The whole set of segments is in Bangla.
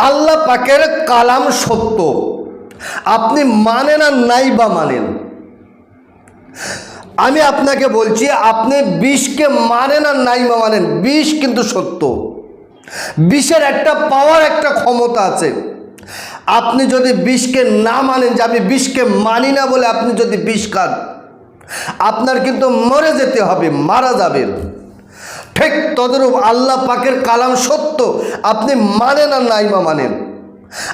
আল্লাহ পাকের কালাম সত্য। আপনি মানেন আর নাই বা মানেন। আমি আপনাকে বলছি, আপনি বিষকে মানেন আর নাই বা মানেন। বিষ কিন্তু সত্য। বিষের একটা পাওয়ার একটা ক্ষমতা আছে। আপনি যদি বিষকে না মানেন, যে আমি বিষকে মানি না বলে আপনি যদি বিষ খান, আপনার কিন্তু মরে যেতে হবে, মারা যাবেন। ঠিক তদরূপ আল্লাহ পাকের কালাম সত্য। আপনি মানেন আর নাইমা মানেন।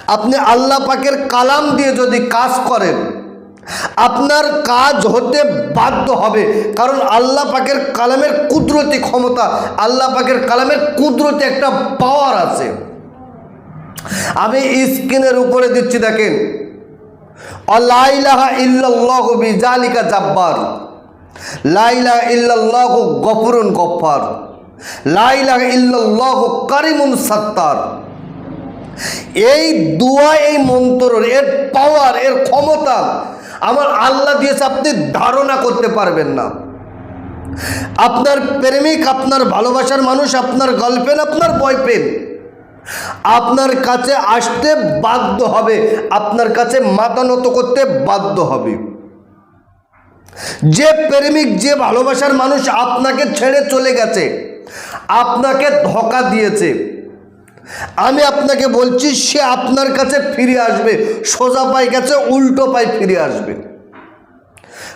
আপনি আল্লাহ পাকের কালাম দিয়ে যদি কাজ করেন, আপনার কাজ হতে বাধ্য হবে। কারণ আল্লাহ পাকের কালামের কুদরতি ক্ষমতা, আল্লাহ পাকের কালামের কুদরতি একটা পাওয়ার আছে। আমি স্ক্রিনের উপরে দিচ্ছি দেখেন। অলাইলাহা ইল্লাল্লাহ জাব্বার। লাইলাহা ইল্লাল্লাহ গফরুন গফার লাইলাহা সাত্তার। এই দুয়া, এই মন্ত্রের এর পাওয়ার এর ক্ষমতা আমার আল্লাহ দিয়েছে, আপনি ধারণা করতে পারবেন না। আপনার প্রেমিক, আপনার ভালোবাসার মানুষ, আপনার গার্লফ্রেন্ড আপনার বয়ফ্রেন্ড আপনার কাছে আসতে বাধ্য হবে, আপনার কাছে মাথা নত করতে বাধ্য হবে। যে প্রেমিক, যে ভালোবাসার মানুষ আপনাকে ছেড়ে চলে গেছে আপনাকে ধোকা দিয়েছে। আমি আপনাকে বলছি, সে আপনার কাছে ফিরে আসবে, সোজা পায়ে গেছে, উল্টো পায়ে ফিরে আসবে।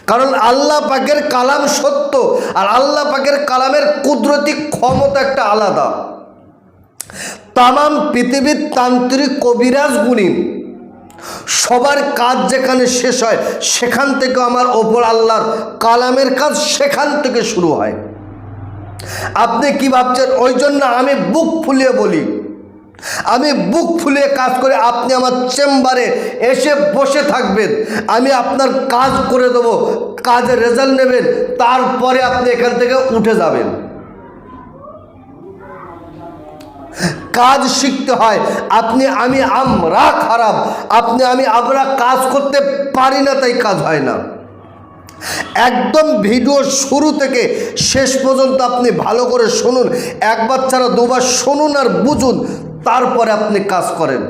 কারণ আল্লাহ পাকের কালাম সত্য, আর আল্লাহ পাকের কালামের কুদরতি ক্ষমতা একটা আলাদা। তামাম পৃথিবীর তান্ত্রিক কবিরাজ গুণী, সবার কাজ যেখানে শেষ হয়, সেখান থেকে আমার ওপর আল্লাহর কালামের কাজ সেখান থেকে শুরু হয়। আপনি কি ভাবছেন? ওই জন্য আমি বুক ফুলিয়ে বলি। আমি বুক ফুলিয়ে কাজ করে আপনি আমার চেম্বারে এসে বসে থাকবেন। আমি আপনার কাজ করে দেবো, কাজের রেজাল্ট নেবেন, তারপরে আপনি এখান থেকে উঠে যাবেন। কাজ শিখতে হয়। আপনি আমি আমরা খারাপ, আপনি আমি আমরা কাজ করতে পারি না, তাই কাজ হয় না। একদম ভিডিও শুরু থেকে শেষ পর্যন্ত আপনি ভালো করে শুনুন। একবার ছাড়া দুবার শুনুন আর বুঝুন, তারপরে আপনি কাজ করেন।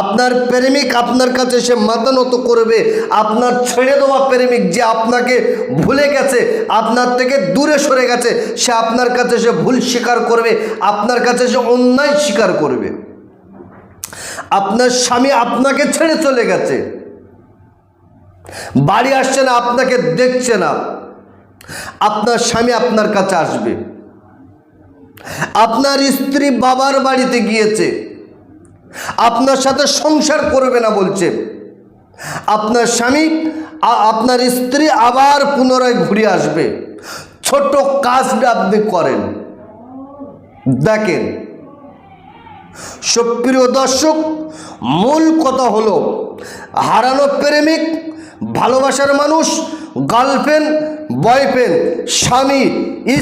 আপনার প্রেমিক আপনার কাছে সে মাতানত করবে, আপনার ছেড়ে দেওয়া প্রেমিক যে আপনাকে ভুলে গেছে, আপনার থেকে দূরে সরে গেছে, সে আপনার কাছে সে ভুল স্বীকার করবে, আপনার কাছে সে অন্যায় স্বীকার করবে। আপনার স্বামী আপনাকে ছেড়ে চলে গেছে। বাড়ি আসছে না, আপনাকে দেখছে না। আপনার স্বামী আপনার কাছে আসবে। আপনার স্ত্রী বাবার বাড়িতে গিয়েছে। আপনার সাথে সংসার করবে না বলছে। আপনার স্বামী আপনার স্ত্রী আবার পুনরায় ঘুরে আসবে। ছোট কাজটা আপনি করেন। দেখেন। সুপ্রিয় দর্শক, মূল কথা হলো, হারানো প্রেমিক ভালোবাসার মানুষ গার্লফ্রেন্ড বয়ফ্রেন্ড স্বামী,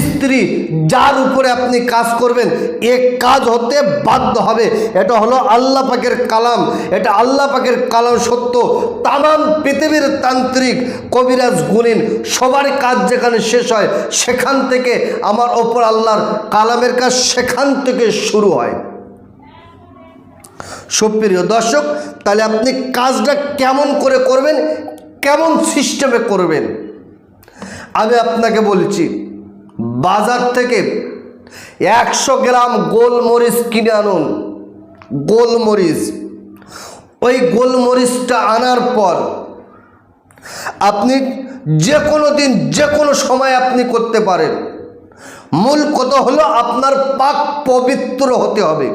স্ত্রী, যার উপরে আপনি কাজ করবেন, এ কাজ হতে বাধ্য হবে। এটা হলো আল্লাহ পাকের কালাম। এটা আল্লাহ পাকের কালাম সত্য। তামাম পৃথিবীর তান্ত্রিক কবিরাজ, গুণিন, সবার কাজ যেখানে শেষ হয়, সেখান থেকে আমার ওপর আল্লাহর কালামের কাজ সেখান থেকে শুরু হয়। সুপ্রিয় দর্শক, তাহলে আপনি কাজটা কেমন করে করবেন? কেমন সিস্টেমে করবেন? আমি আপনাকে বলছি, বাজার থেকে একশো গ্রাম গোলমরিচ কিনে আনুন। গোলমরিচ। ওই গোলমরিচটা আনার পর আপনি যে কোনো দিন যে কোনো সময় আপনি করতে পারেন। মূল কথা হলো আপনার পাক পবিত্র হতে হবে।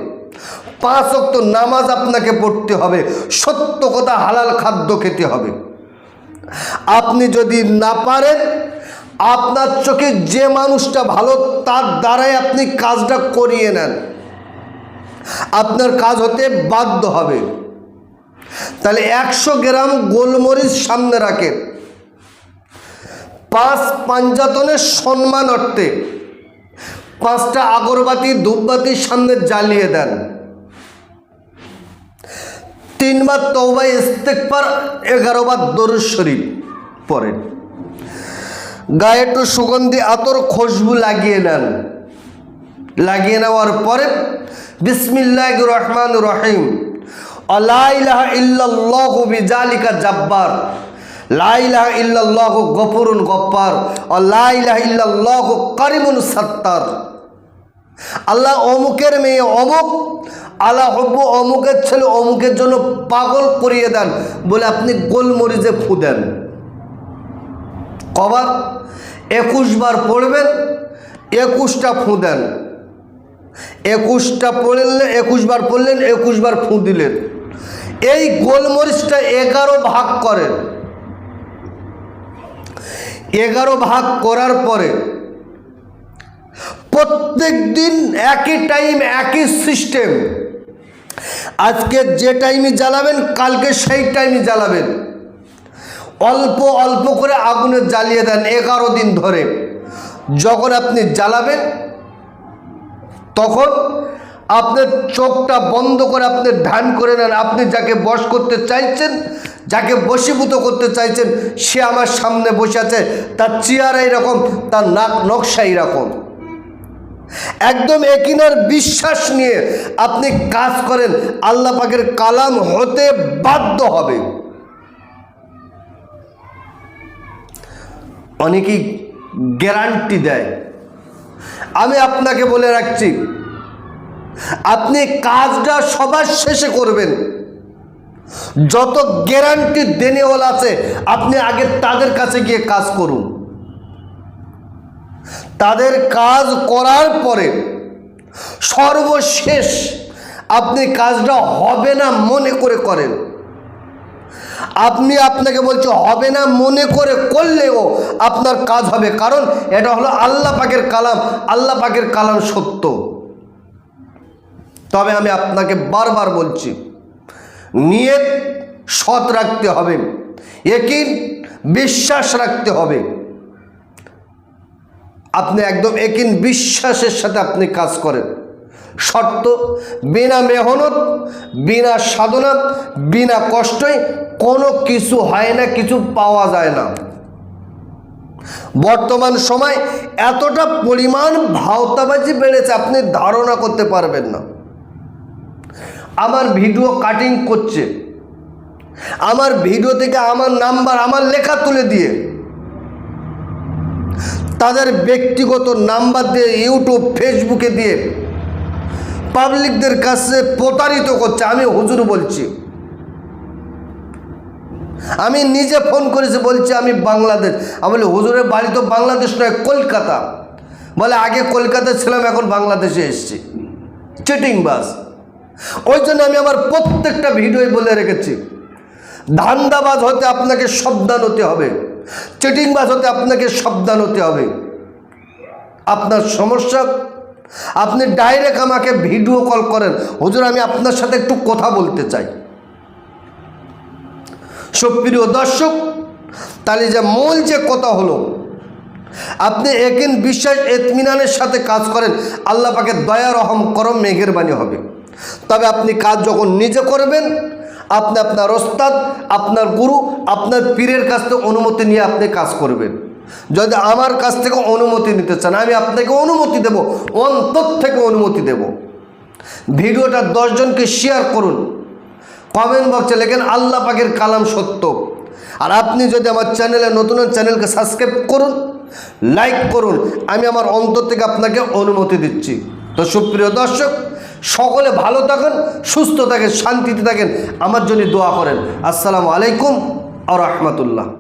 পাঁচ অক্ত নামাজ আপনাকে পড়তে হবে। সত্য কথা হালাল খাদ্য খেতে হবে। আপনি যদি না পারেন, আপনার চোখে যে মানুষটা ভালো, তার দ্বারাই আপনি কাজটা করিয়ে নেন। আপনার কাজ হতে বাধ্য হবে। তাহলে একশো গ্রাম গোলমরিচ সামনে রাখেন। পাঁচ পাঞ্জাতনের সম্মান অর্থে পাঁচটা আগরবাতি ধূপবাতির সামনে জ্বালিয়ে দেন। তিনবার তৌবাই ইস্তেকবার এগারো বার দরুদ শরীফ পড়েন গায়ে একটু সুগন্ধি, আতর, খুশবু লাগিয়ে নেন। লাগিয়ে নেওয়ার পরে বিসমিল্লাহ রহমান রহিম। বিজালিকা জাব্বার। লাইলাহ ইল্লাল্লাহু গফুরুন গপ্পার আল্লাহ ইল্লাল্লাহু করিমুন সত্তার। আল্লাহ অমুকের মেয়ে অমুক আল্লাহ হব্বু অমুকের ছেলে অমুকের জন্য পাগল করিয়ে দেন বলে আপনি গোলমরিচে ফু দেন। কবার একুশ বার পড়বেন, একুশটা ফু দেন। একুশটা পড়লেন একুশ বার পড়লেন একুশ বার ফু দিলেন। এই গোলমরিচটা এগারো ভাগ করেন এগারো ভাগ করার পরে প্রত্যেক দিন একই টাইম একই সিস্টেম আজকে যে টাইমে জ্বালাবেন, কালকে সেই টাইমে জ্বালাবেন। অল্প অল্প করে আগুনে জ্বালিয়ে দেন এগারো দিন ধরে। যখন আপনি জ্বালাবেন, তখন আপনার চোখটা বন্ধ করে আপনি ধ্যান করে নেন। আপনি যাকে বশ করতে চাইছেন, যাকে বশীভূত করতে চাইছেন, সে আমার সামনে বসে আছে। তার চেয়ার এইরকম, তার নাক নকশা এইরকম। একদম একিনার বিশ্বাস নিয়ে আপনি কাজ করেন, আল্লাহ পাকের কালাম হতে বাধ্য হবে। অনেকেই গ্যারান্টি দেয়। আমি আপনাকে বলে রাখছি, আপনি কাজটা সবার শেষে করবেন। যত গ্যারান্টি দেনেওয়ালা আছে, আপনি আগে তাদের কাছে গিয়ে কাজ করুন। তাদের কাজ করার পরে সর্বশেষ আপনি কাজটা হবে না মনে করে করেন। আপনি আপনাকে বলছে হবে না মনে করে করলেও আপনার কাজ হবে। কারণ এটা হলো আল্লাহ পাকের কালাম। আল্লাহ পাকের কালাম সত্য। তবে আমি আপনাকে বারবার বলছি, নিয়ত সৎ রাখতে হবে। একিন বিশ্বাস রাখতে হবে। আপনি একদম একিন বিশ্বাসের সাথে আপনি কাজ করেন। শর্ত, বিনা মেহনত, বিনা সাধনা বিনা কষ্টই কোনো কিছু হয় না, কিছু পাওয়া যায় না। বর্তমান সময় এতটা পরিমাণ ভাওতাবাজি বেড়েছে, আপনি ধারণা করতে পারবেন না। আমার ভিডিও কাটিং করছে। আমার ভিডিও থেকে আমার নাম্বার, আমার লেখা তুলে দিয়ে। তাদের ব্যক্তিগত নাম্বার দিয়ে ইউটিউব ফেসবুকে দিয়ে পাবলিকদের কাছে প্রতারিত করছে। আমি হুজুর বলছি। আমি নিজে ফোন করেছি, বলছি আমি বাংলাদেশ। আমি বলি, হুজুরের বাড়ি তো বাংলাদেশ নয়, কলকাতা। বলে, আগে কলকাতা ছিলাম, এখন বাংলাদেশে এসছি। Cheating bus. ওই জন্য আমি আমার প্রত্যেকটা ভিডিওই বলে রেখেছি। ধান্দাবাজ হতে আপনাকে সাবধান হতে হবে। চিটিংবাজ হতে আপনাকে সাবধান হতে হবে। আপনার সমস্যা, আপনি ডাইরেক্ট আমাকে ভিডিও কল করেন। হুজুর, আমি আপনার সাথে একটু কথা বলতে চাই। সুপ্রিয় দর্শক, তাহলে যে মূল যে কথা হলো, আপনি একিন বিশ্বাস এতমিনানের সাথে কাজ করেন, আল্লাহ পাকে দয়া, রহম, করম, মেঘের বাণী হবে। তবে আপনি কাজ যখন নিজে করবেন আপনি আপনার ওস্তাদ, আপনার গুরু, আপনার পীরের কাছ থেকে অনুমতি নিয়ে আপনি কাজ করবেন। যদি আমার কাছ থেকে অনুমতি নিতে চান, আমি আপনাকে অনুমতি দেব, অন্তর থেকে অনুমতি দেব। ভিডিওটা দশজনকে শেয়ার করুন। কমেন্ট বক্সে লেখেন, আল্লাহ পাকের কালাম সত্য। আর আপনি যদি আমার চ্যানেলে নতুন চ্যানেলকে সাবস্ক্রাইব করুন লাইক করুন। আমি আমার অন্তর থেকে আপনাকে অনুমতি দিচ্ছি। তো সুপ্রিয় দর্শক সকলে ভালো থাকেন, সুস্থ থাকেন, শান্তিতে থাকেন, আমার জন্য দোয়া করেন। আসসালামু আলাইকুম আ রহমতুল্লাহ।